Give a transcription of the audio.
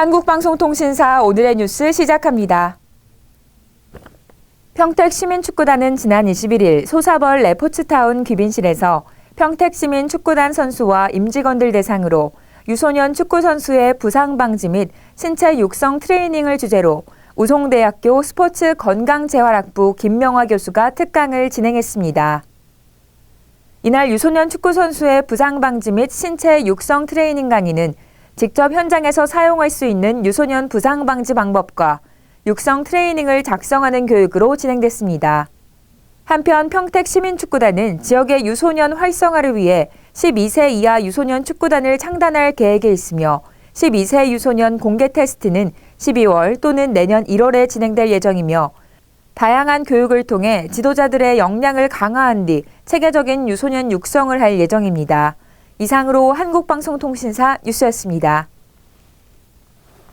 한국방송통신사 오늘의 뉴스 시작합니다. 평택 시민축구단은 지난 21일 소사벌 레포츠타운 귀빈실에서 평택 시민 축구단 선수와 임직원들 대상으로 유소년 축구 선수의 부상 방지 및 신체 육성 트레이닝을 주제로 우송대학교 스포츠 건강재활학부 김명화 교수가 특강을 진행했습니다. 이날 유소년 축구 선수의 부상 방지 및 신체 육성 트레이닝 강의는 직접 현장에서 사용할 수 있는 유소년 부상 방지 방법과 육성 트레이닝을 작성하는 교육으로 진행됐습니다. 한편 평택 시민축구단은 지역의 유소년 활성화를 위해 12세 이하 유소년 축구단을 창단할 계획에 있으며 12세 유소년 공개 테스트는 12월 또는 내년 1월에 진행될 예정이며 다양한 교육을 통해 지도자들의 역량을 강화한 뒤 체계적인 유소년 육성을 할 예정입니다. 이상으로 한국방송통신사 뉴스였습니다.